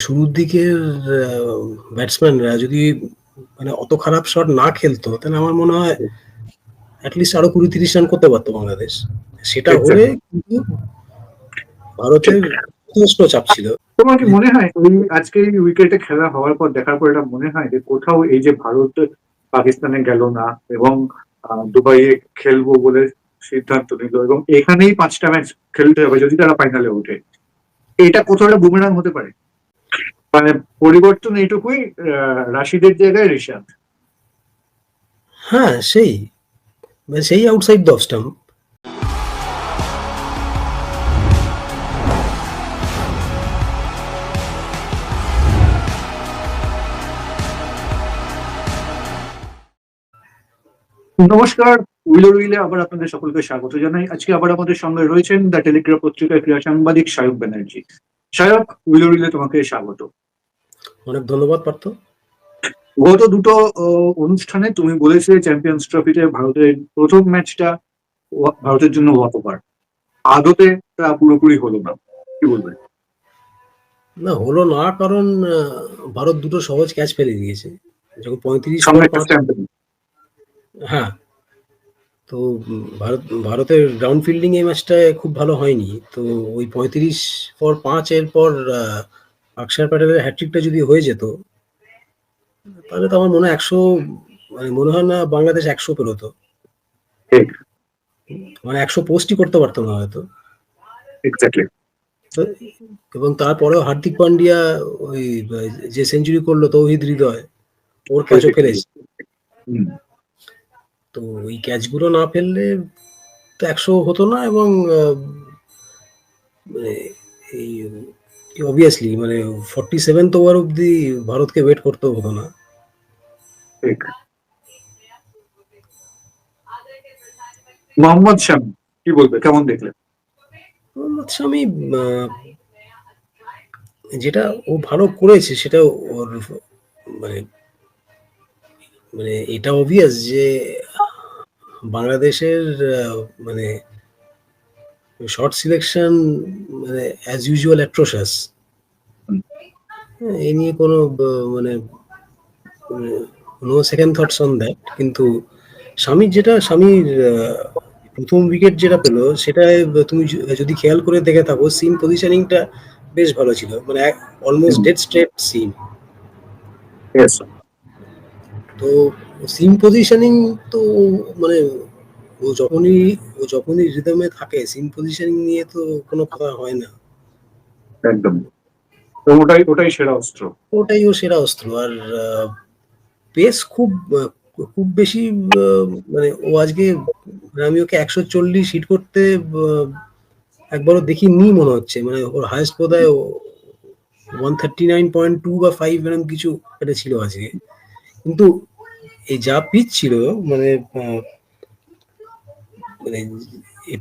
শুরুর দিকের ব্যাটসম্যানরা যদি মানে অত খারাপ শট না খেলতো তাহলে আমার মনে হয় অ্যাটলিস্ট আরও কুড়ি তিরিশ রান করতে পারতো বাংলাদেশ। সেটা হলে কিন্তু ভারতের যথেষ্ট চাপ ছিল। তোমার কি মনে হয় ওই আজকে উইকেটে খেলা হওয়ার পর দেখার পর এটা মনে হয় যে কোথাও এই যে ভারত পাকিস্তানে গেল না এবং দুবাইয়ে খেলব বলে সিদ্ধান্ত নিল এবং এখানেই পাঁচটা ম্যাচ খেলতে হবে যদি তারা ফাইনালে ওঠে। এটা কোথাও একটা বুমেরাং হতে পারে। মানে পরিবর্তন এইটুকুই রাশিদের জায়গায় ঋষাদ হ্যাঁ সেই। মানে সেই আউটসাইড অফ স্টাম্প নমস্কার উইলো উইলে আবার আপনাদের সকলকে স্বাগত জানাই। আজকে আবার আমাদের সঙ্গে রয়েছেন দ্য টেলিগ্রাফ পত্রিকার ক্রীড়া সাংবাদিক সায়ক ব্যানার্জি। সায়ক উইলো উইলে তোমাকে স্বাগত। অনেক ধন্যবাদ পার্থ। গত দুটো অনুষ্ঠানে তুমি বলেছিলে চ্যাম্পিয়ন্স ট্রফিতে ভারতের প্রথম ম্যাচটা ভারতের জন্য ওভার আদতে তা পুরোপুরি হলো না। কি বলবে? না হলো না কারণ ভারত দুটো সহজ ক্যাচ ফেলে দিয়েছে। যখন পঁয়ত্রিশ। হ্যাঁ। তো ভারত ভারতের গ্রাউন্ড ফিল্ডিং এই ম্যাচটায় খুব ভালো হয়নি। তো ওই পঁয়ত্রিশ পর পাঁচ এর পর আহ, অক্ষর প্যাটেলের হ্যাট্রিকটা যদি হয়ে যেত তাহলে তো আমার মনে হয় একশো মানে মনে হয় না বাংলাদেশ একশো পেরোতো। মানে একশো পোস্টই করতে পারতো না হয়তো। এবং তারপরেও হার্দিক পান্ডিয়া ওই যে সেঞ্চুরি করল তৌহিদ হৃদয় ওর ক্যাচও ফেলেছে। তো ওই ক্যাচগুলো না ফেললে তো একশো হতো না এবং মানে এই অবভিয়াসলি মানে ফর্টি সেভেন্থ ওভার অব্দি ভারতকে ওয়েট করতে হতো না। মোহাম্মদ শামি কি বলবে? কেমন দেখলে মোহাম্মদ শামি যেটা ও ভালো করেছে সেটা ওর মানে মানে এটা অবভিয়াস যে বাংলাদেশের মানে শর্ট সিলেকশন মানে অ্যাজ ইউজুয়াল অ্যাট্রোসাস এই নিয়ে কোনো মানে no second thoughts on that কিন্তু স্বামীর যেটা স্বামীর প্রথম উইকেট যেটা পেল সেটায় তুমি যদি খেয়াল করে দেখে থাকো সিম পজিশনিংটা বেশ ভালো ছিল। মানে অলমোস্ট ডেড স্ট্রেট সিম তো সিম পজিশনিং তো মানে ও যখনই ও যখনই রিদমে থাকে সিম পজিশনিং নিয়ে তো কোনো কথা হয় না। একদম। ওটাই ওটাই সেরা অস্ত্র। ওটাই ও সেরা অস্ত্র। আর পেস খুব খুব বেশি মানে ও আজকে আমি ওকে একশো চল্লিশ হিট করতে একবারও দেখিনি মনে হচ্ছে। মানে ওর হায়েস্ট বোধ হয় one thirty nine point two বা ফাইভ এরকম কিছু এটা ছিল আজকে। কিন্তু এই যা পিচ ছিল মানে মানে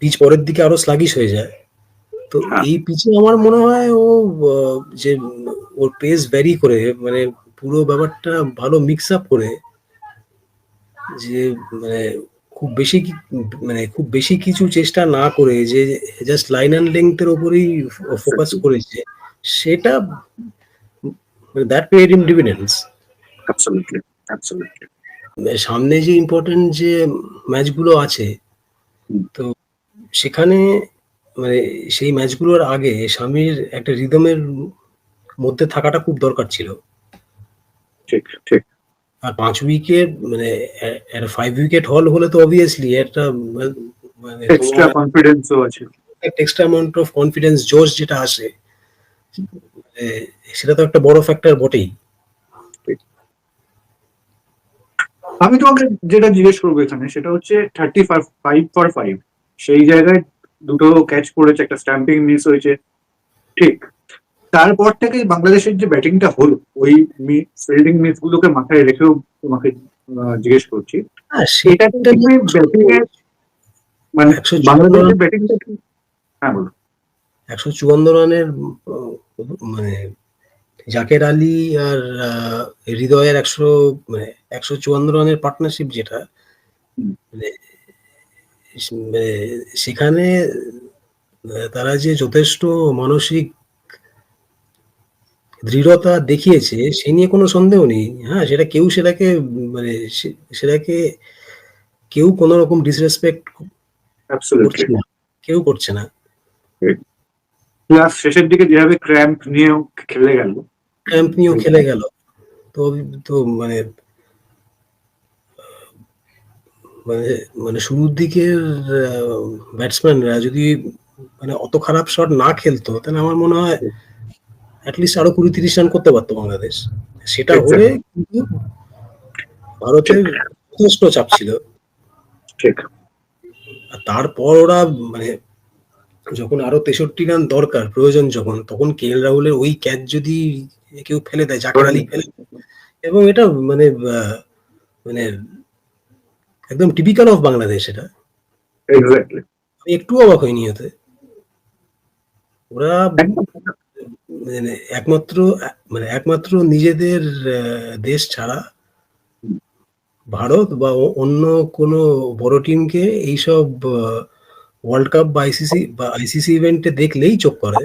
পিচ পরের দিকে আরও স্লাগিশ হয়ে যায় তো হ্যাঁ। এই পিচে আমার মনে হয় ও যে ওর পেস ভ্যারি করে মানে পুরো ব্যাপারটা ভালো মিক্স আপ করে যে মানে খুব বেশি মানে খুব বেশি কিছু চেষ্টা না করে যে জাস্ট লাইন অ্যান্ড লেংথের ওপরেই ফোকাস করেছে সেটা মানে দ্যাট পেড ইম ডিভিডেন্স সামনে যে ইম্পর্টেন্ট যে ম্যাচগুলো আছে। তো সেখানে মানে সেই ম্যাচগুলোর আগে স্বামীর একটা রিদমের মধ্যে থাকাটা খুব দরকার ছিল। ঠিক ঠিক। আর পাঁচ উইকেট মানে একটা ফাইভ উইকেট হল হলে তো অবভিয়াসলি একটা মানে এক্সট্রা কনফিডেন্সও আছে। এক্সট্রা অ্যামাউন্ট অফ কনফিডেন্স জোশ যেটা আসে মানে সেটা তো একটা বড় ফ্যাক্টর বটেই। আমি তোমাকে যেটা জিজ্ঞেস করব এখানে সেটা হচ্ছে থার্টি ফাইভ ফর ফাইভ সেই জায়গায় দুটো ক্যাচ পড়েছে একটা স্ট্যাম্পিং মিস হয়েছে। ঠিক। তারপর থেকে বাংলাদেশের যে ব্যাটিংটা হলো ওই ফিল্ডিং মিস গুলোকে মাথায় রেখেও তোমাকে জিজ্ঞেস করছি। হ্যাঁ সেটা তুমি ব্যাটিং এর মানে বাংলাদেশের ব্যাটিংটা হ্যাঁ বলো। একশো চুয়ান্ন রানের মানে জাকের আলী আর হৃদয়ের একশো মানে একশো চুয়ান্ন রানের পার্টনারশিপ যেটা মানে মানে সেখানে তারা যে যথেষ্ট মানসিক দৃঢ়তা দেখিয়েছে সে নিয়ে কোনো সন্দেহ নেই। হ্যাঁ, সেটা কেউ সেটাকে মানে সেটাকে কেউ কোন রকম অ্যাবসোলিউটলি করছে না। কেউ করছে না। প্লাস শেষের দিকে যেভাবে ক্র্যাম্প নিয়েও খেলে গেল ক্র্যাম্প নিয়েও খেলে গেল। তো তো মানে মানে মানে শুরুর দিকের ব্যাটসম্যানরা যদি মানে অত খারাপ শট না খেলতো তাহলে আমার মনে হয় এট লিস্ট আরও ২০-৩০ রান করতে পারতো বাংলাদেশ। সেটা হলে কিন্তু ভারতের যথেষ্ট চাপ ছিল। ঠিক আর তারপর ওরা মানে যখন আরও ৬৩ রান দরকার প্রয়োজন যখন তখন কেএল রাহুলের ওই ক্যাচ যদি কেউ ফেলে দেয় জাকের আলী ফেলে এবং এটা মানে মানে একদম টিপিক্যাল অফ বাংলাদেশ এটা। এক্স্যাক্টলি আমি একটু অবাক হইনি এতে। ওরা মানে একমাত্র মানে একমাত্র নিজেদের দেশ ছাড়া ভারত বা অন্য কোনো বড় টিমকে এইসব ওয়ার্ল্ড কাপ বা আইসিসি বা আইসিসি ইভেন্টে দেখলেই চোখ করে।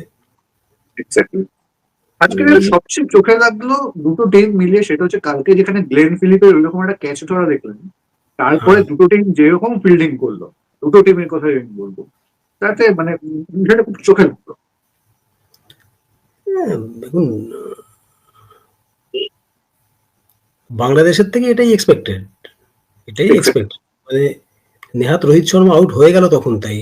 আজকে সবচেয়ে চোখে লাগল দুটো টিম মিলিয়ে সেটা হচ্ছে কালকে যেখানে গ্লেন ফিলিপের ওইরকম একটা ক্যাচ ধরা দেখলেন তারপরে। দুটো টিম যেরকম ফিল্ডিং করল দুটো টিমের কথাই আমি বলব তাতে মানে বিষয়টা খুব চোখে লাগল হ্যাঁ, দেখুন বাংলাদেশের থেকে এটাই এক্সপেক্টেড। এটাই. এক্সপেক্টেড। মানে নেহাত রোহিত শর্মা আউট হয়ে গেল তখন তাই।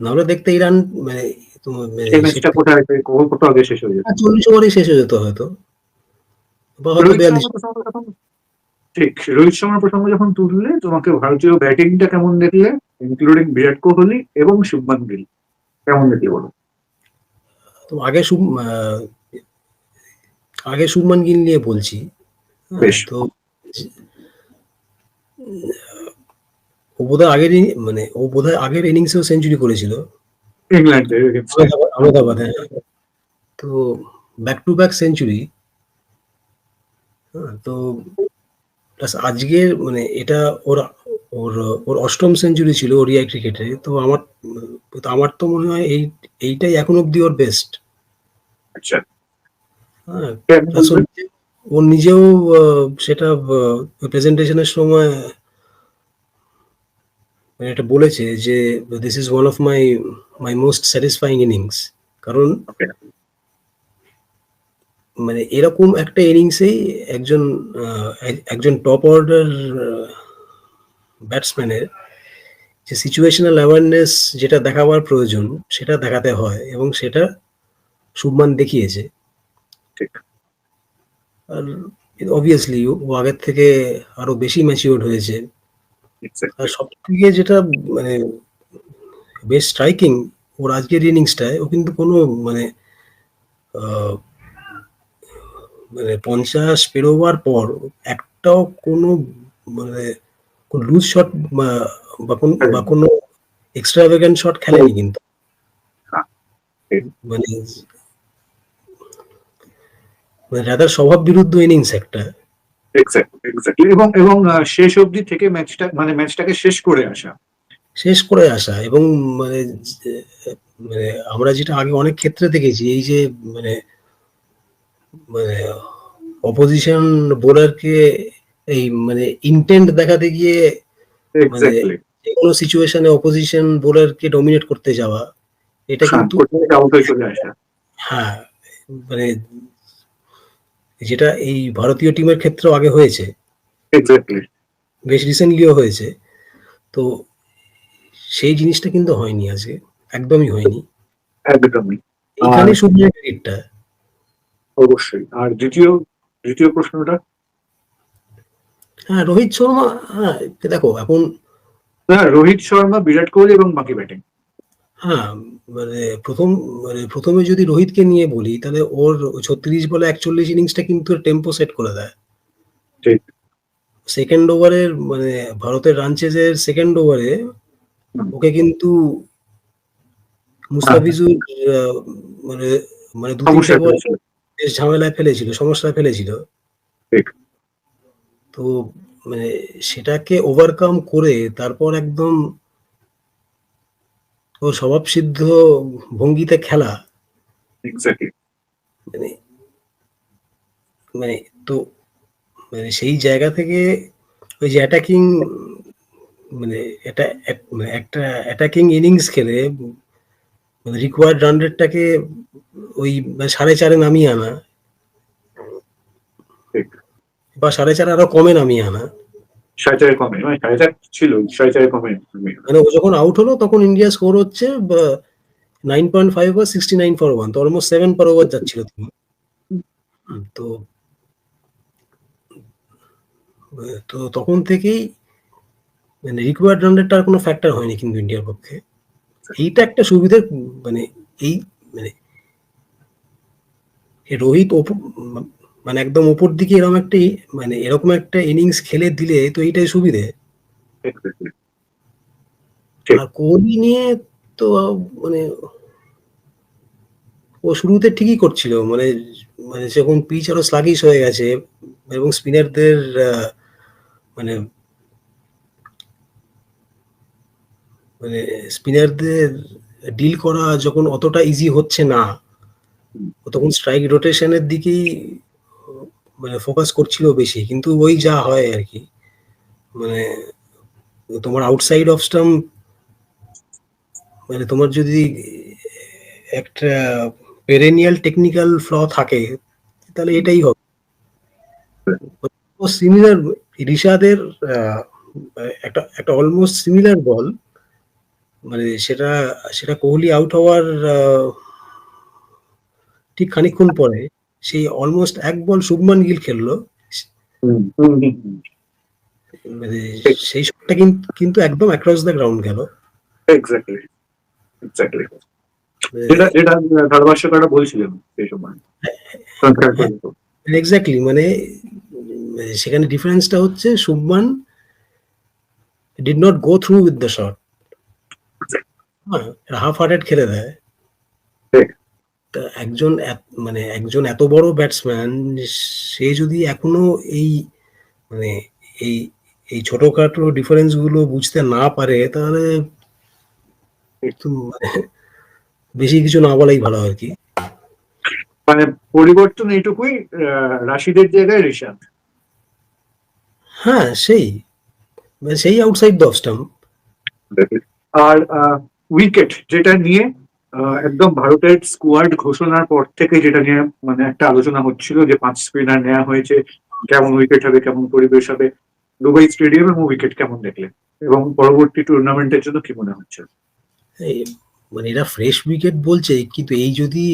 নাহলে দেখতে এই রান মানে মানে কোথাও আগে শেষ হয়ে যেত ৪০ ওভারেই শেষ হয়ে যেত হয়তো। বা হয়তো রোহিত ৪২ শর্মার প্রসঙ্গ যখন ঠিক রোহিত শর্মার প্রসঙ্গ যখন তুললে তোমাকে ভারতীয় ব্যাটিংটা কেমন দেখলে ইনক্লুডিং বিরাট কোহলি এবং শুভমান গিল কেমন দেখলে বলো তো আগে শুভ আগে শুভমান গিল নিয়ে বলছি। বেশ। তো ও বোধহয় আগের মানে ও বোধহয় আগের ইনিংসেও সেঞ্চুরি করেছিল। আহমেদাবাদ হ্যাঁ। তো ব্যাক টু ব্যাক সেঞ্চুরি। তো প্লাস আজকের মানে এটা ওর ওর ওর অষ্টম সেঞ্চুরি ছিল ওডিআই ক্রিকেটে। তো আমার তো আমার তো মনে হয় এই এইটাই এখন অব্দি ওর বেস্ট। আচ্ছা হ্যাঁ, ও নিজেও সেটা প্রেজেন্টেশনের সময় মানে এটা বলেছে যে this is one of my my most satisfying innings. কারণ মানে এরকম একটা ইনিংসেই একজন একজন টপ অর্ডার ব্যাটসম্যানের যে সিচুয়েশনাল অ্যাওয়ারনেস যেটা দেখাবার প্রয়োজন সেটা দেখাতে হয় এবং সেটা শুভমান দেখিয়েছে। ঠিক আর অবভিয়াসলি ও আগের থেকে আরও বেশি ম্যাচিউরড হয়েছে। আর সবথেকে যেটা মানে বেশ স্ট্রাইকিং ওর আজকের ইনিংসটায় ও কিন্তু কোনো মানে মানে ৫০ পেরোবার পর একটাও কোনো মানে কোন লুজ শট বা কোন বা কোনো এক্সট্রাভ্যাগান্ট শট খেলেনি কিন্তু। মানে মানে রাদার স্বভাব বিরুদ্ধ ইনিংস একটা। এক্স্যাক্টলি এবং এবং শেষ অবধি থেকে ম্যাচটা মানে ম্যাচটাকে শেষ করে আসা। শেষ করে আসা এবং মানে মানে আমরা যেটা আগে অনেক ক্ষেত্রে দেখেছি এই যে মানে মানে অপোজিশন বোলারকে এই মানে ইনটেন্ট দেখাতে গিয়ে এক্স্যাক্টলি যেকোনো সিচুয়েশনে অপোজিশন বোলারকে ডমিনেট করতে যাওয়া এটা হ্যাঁ কিন্তু হ্যাঁ মানে যেটা এই ভারতীয় টিমের ক্ষেত্রেও আগে হয়েছে। বেশ রিসেন্টলিও হয়েছে। তো সেই জিনিসটা কিন্তু হয়নি আজকে। একদমই হয়নি। একদমই। এখানে শুধু ক্রেডিটটা অবশ্যই। আর দ্বিতীয় দ্বিতীয় প্রশ্নটা? হ্যাঁ রোহিত শর্মা হ্যাঁ দেখো এখন হ্যাঁ রোহিত শর্মা বিরাট কোহলি এবং বাকি ব্যাটিং হ্যাঁ মানে প্রথম মানে প্রথমে যদি রোহিতকে নিয়ে বলি তাহলে ওর ছত্রিশ বলে একচল্লিশ ইনিংসটা কিন্তু টেম্পো সেট করে দেয়। ঠিক। সেকেন্ড ওভারের মানে ভারতের রান চেজের সেকেন্ড ওভারে ওকে কিন্তু মুস্তাফিজুর আহ, মানে মানে দু তিনটে বল বেশ ঝামেলায় ফেলেছিল সমস্যায় ফেলেছিল। তো মানে সেটাকে ওভারকাম করে তারপর একদম ও স্বভাবসিদ্ধ ভঙ্গিতে খেলা। মানে মানে তো মানে সেই জায়গা থেকে ওই যে অ্যাটাকিং মানে এটা মানে একটা অ্যাটাকিং ইনিংস খেলে মানে রিকোয়ার্ড রান রেটটাকে ওই মানে সাড়ে চারে নামিয়ে আনা। বা সাড়ে চারে আরও কমে নামিয়ে আনা। চারে কমে মানে সাড়ে চার ছিল চারে কমে মানে ও যখন আউট হলো তখন ইন্ডিয়া স্কোর হচ্ছে নাইন পয়েন্ট ফাইভ বা সিক্সটি নাইন ফর ওয়ান তো অলমোস্ট সেভেন পার ওভার যাচ্ছিল তুমি তো তো তখন থেকেই মানে রিকোয়ার্ড রান রেটটা আর কোনো ফ্যাক্টর হয়নি কিন্তু ইন্ডিয়ার পক্ষে। এইটা একটা সুবিধা মানে এই মানে রোহিত মানে একদম ওপর দিকে এরকম একটা মানে এরকম একটা ইনিংস খেলে দিলে তো এইটাই সুবিধে। আর কোহলি নিয়ে তো মানে ও শুরুতে ঠিকই করছিল মানে মানে যখন পিচ আরও স্লাগিশ হয়ে গেছে এবং স্পিনারদের মানে মানে স্পিনারদের ডিল করা যখন অতটা ইজি হচ্ছে না তখন স্ট্রাইক রোটেশনের দিকেই মানে ফোকাস করছিল বেশি, কিন্তু ওই যা হয় আর কি মানে তোমার আউটসাইড অফ স্টাম্প মানে তোমার যদি একটা পেরেনিয়াল টেকনিক্যাল ফ্ল থাকে, তাহলে এটাই হবে। সিমিলার রিশাদের একটা একটা অলমোস্ট সিমিলার বল মানে সেটা সেটা কোহলি আউট হওয়ার ঠিক খানিকক্ষণ পরে সেই অলমোস্ট এক বল শুভমান গিল খেললো। মানে সেই শটটা কিন্তু একদম অ্যাক্রস দ্য গ্রাউন্ড গেল। বলছিলেন সেই সময়। করে তো। এক্স্যাক্টলি মানে সেখানে ডিফারেন্সটা হচ্ছে Shubman did not go through with the shot হ্যাঁ হাফ হার্টেড খেলে দেয়। একজন মানে একজন এত বড় ব্যাটসম্যান সে যদি এখনও এই মানে এই এই ছোটখাটো ডিফারেন্সগুলো বুঝতে না পারে তাহলে একটু মানে বেশি কিছু না বলাই ভালো আর কি। মানে পরিবর্তন এইটুকুই রাশিদের জায়গায় ঋষাদ হ্যাঁ সেই। মানে সেই আউটসাইড দ্য স্টাম্প আর উইকেট যেটা নিয়ে একদম ভারতের স্কোয়াড ঘোষণার পর থেকে যেটা নিয়ে মানে একটা আলোচনা হচ্ছিল যে পাঁচ স্পিনার নেওয়া হয়েছে কেমন উইকেট হবে কেমন পরিবেশ হবে দুবাই স্টেডিয়াম এবং উইকেট কেমন দেখলেন? এবং পরবর্তী টুর্নামেন্টের জন্য কি মনে হচ্ছে? মানে এরা ফ্রেশ উইকেট বলছে কিন্তু এই যদি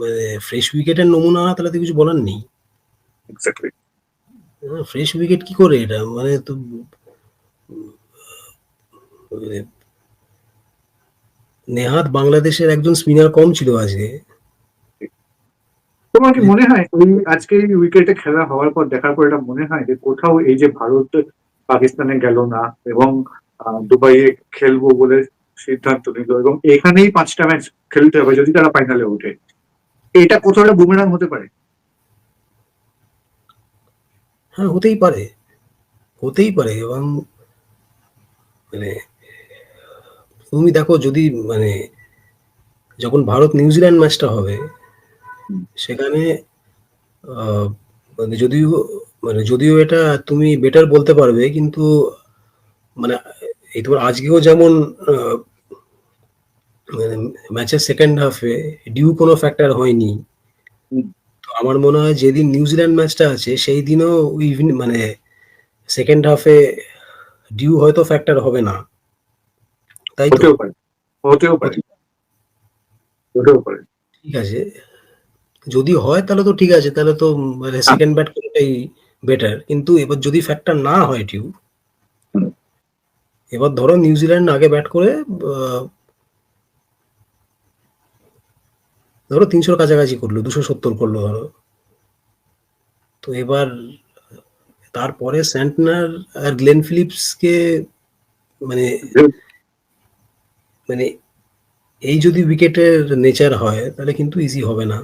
মানে ফ্রেশ উইকেটের নমুনা হয় তাহলে তো কিছু বলার নেই। এক্স্যাক্টলি ফ্রেশ উইকেট কি করে এটা? মানে তো মানে নেহাত বাংলাদেশের একজন স্পিনার কম ছিল আজকে। তোমার কি মনে হয়? ওই আজকে উইকেটে খেলা হওয়ার পর দেখার পর এটা মনে হয় যে কোথাও এই যে ভারত পাকিস্তানে গেল না এবং দুবাইয়ে খেলব বলে সিদ্ধান্ত নিল এবং এখানেই পাঁচটা ম্যাচ খেলতে হবে যদি তারা ফাইনালে ওঠে। এটা কোথাও একটা বুমেরাং হতে পারে। হ্যাঁ হতেই পারে। হতেই পারে এবং মানে তুমি দেখো যদি মানে যখন ভারত নিউজিল্যান্ড ম্যাচটা হবে সেখানে মানে যদিও মানে যদিও এটা তুমি বেটার বলতে পারবে কিন্তু মানে এই তোমার আজকেও যেমন মানে ম্যাচের সেকেন্ড হাফে ডিউ কোনো ফ্যাক্টর হয়নি তো আমার মনে হয় যেদিন নিউজিল্যান্ড ম্যাচটা আছে সেই দিনও ইভিন মানে সেকেন্ড হাফে ডিউ হয়তো ফ্যাক্টর হবে না। তাই হতেও পারে। হতেও পারে। হতেও পারে। ঠিক আছে। যদি হয় তাহলে তো ঠিক আছে তাহলে তো মানে সেকেন্ড ব্যাট করাটাই বেটার কিন্তু এবার যদি ফ্যাক্টর না হয় হুম। এবার ধরো নিউজিল্যান্ড আগে ব্যাট করে ধরো তিনশোর কাছাকাছি করল দুশো সত্তর করল ধরো। তো এবার তারপরে স্যান্টনার আর গ্লেন ফিলিপসকে মানে মানে এই যদি উইকেটের নেচার হয় তাহলে কিন্তু ইজি হবে না।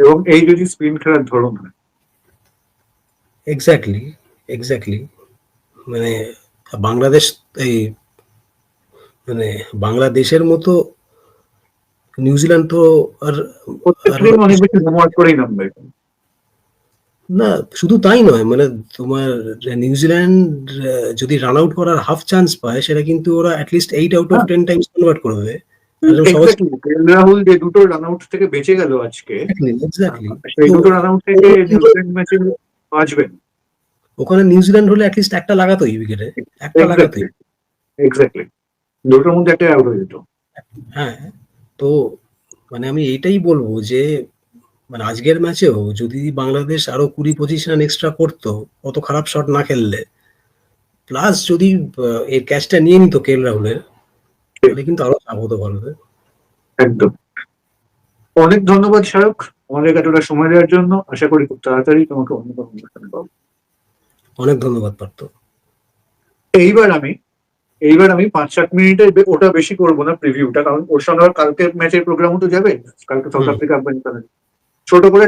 এবং এই যদি স্পিন খেলার ধরন হয়? এক্স্যাক্টলি এক্স্যাক্টলি মানে বাংলাদেশ এই মানে বাংলাদেশের মতো নিউজিল্যান্ড তো আর অনেক বেশি করেই নামবে। না শুধু তাই নয় মানে তোমার নিউজিল্যান্ড যদি রান আউট করার হাফ চান্স পায় সেটা কিন্তু ওরা at least eight out of. Ten times convert করবে রাহুল যে দুটো রান আউট থেকে বেঁচে গেল আজকে সেই দুটো রান আউট থেকে নিউজিল্যান্ড ম্যাচে বাঁচবেন ওখানে নিউজিল্যান্ড হলে অ্যাটলিস্ট একটা লাগাতোই উইকেটে একটা লাগাতোই। এক্স্যাক্টলি দুটোর মধ্যে একটা আউট হয়ে যেত। হ্যাঁ তো মানে আমি এইটাই বলব যে মানে আজকের ম্যাচেও যদি বাংলাদেশ আরও কুড়ি পঁচিশ রান এক্সট্রা করতো অত খারাপ শট না খেললে প্লাস যদি এর ক্যাচটা নিয়ে নিত কেএল রাহুলের তাহলে কিন্তু আরও চাপ হতো ভারতে একদম। অনেক ধন্যবাদ শায়ক আমাদের এতটা সময় দেওয়ার জন্য। আশা করি খুব তাড়াতাড়ি তোমাকে অন্য কোনো অনুষ্ঠানে পাবো। অনেক ধন্যবাদ পারতো এইবার আমি এইবার আমি পাঁচ সাত মিনিটের ওটা বেশি করব না প্রিভিউটা কারণ ওর সঙ্গে কালকে ম্যাচের প্রোগ্রামও তো যাবে। কালকে সাউথ। আফ্রিকা আফগানিস্তানের ছোট করে